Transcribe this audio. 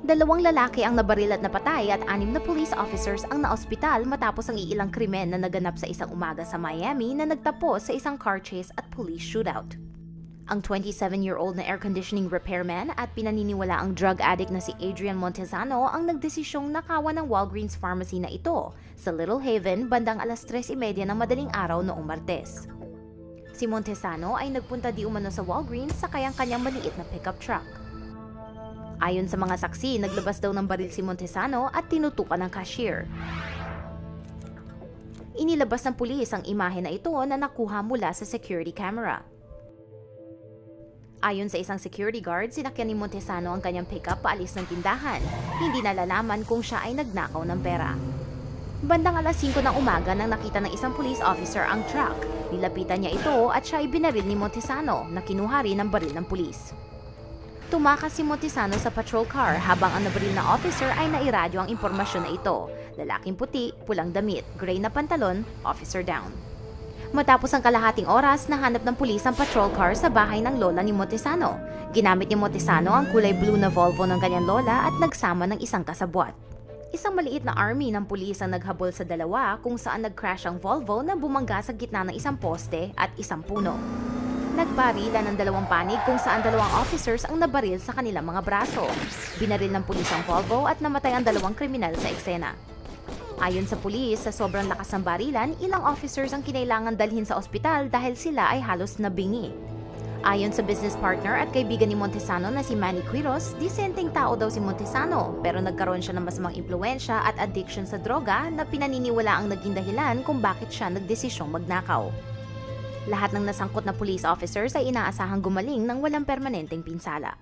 Dalawang lalaki ang nabaril at napatay at anim na police officers ang naospital matapos ang iilang krimen na naganap sa isang umaga sa Miami na nagtapos sa isang car chase at police shootout. Ang 27-year-old na air conditioning repairman at pinaniniwala ang drug addict na si Adrian Montesano ang nagdesisyong nakawan ng Walgreens pharmacy na ito sa Little Haven bandang alas 3.30 ng madaling araw noong Martes. Si Montesano ay nagpunta di umano sa Walgreens sa kayang kanyang maliit na pickup truck. Ayon sa mga saksi, naglabas daw ng baril si Montesano at tinutukan ng cashier. Inilabas ng pulis ang imahe na ito na nakuha mula sa security camera. Ayon sa isang security guard, sinakyan ni Montesano ang kanyang pickup paalis ng tindahan. Hindi nalalaman kung siya ay nagnakaw ng pera. Bandang alas 5 ng umaga nang nakita ng isang police officer ang truck. Nilapitan niya ito at siya ay binaril ni Montesano na kinuha rin ng baril ng pulis. Tumakas si Montesano sa patrol car habang ang nabaril na officer ay nairadyo ang impormasyon na ito. Lalaking puti, pulang damit, gray na pantalon, officer down. Matapos ang kalahating oras, nahanap ng pulis ang patrol car sa bahay ng lola ni Montesano. Ginamit ni Montesano ang kulay blue na Volvo ng kanyang lola at nagsama ng isang kasabwat. Isang maliit na army ng pulis ang naghabol sa dalawa kung saan nag-crash ang Volvo na bumangga sa gitna ng isang poste at isang puno. Nagbarila ng dalawang panig kung saan dalawang officers ang nabaril sa kanilang mga braso. Binaril ng pulis ang Volvo at namatay ang dalawang kriminal sa eksena. Ayon sa pulis, sa sobrang lakas ng barilan, ilang officers ang kinailangan dalhin sa ospital dahil sila ay halos nabingi. Ayon sa business partner at kaibigan ni Montesano na si Manny Quiros, disenteng tao daw si Montesano pero nagkaroon siya ng masamang impluensya at addiction sa droga na pinaniniwala ang naging dahilan kung bakit siya nagdesisyong magnakaw. Lahat ng nasangkot na police officers ay inaasahang gumaling ng walang permanenteng pinsala.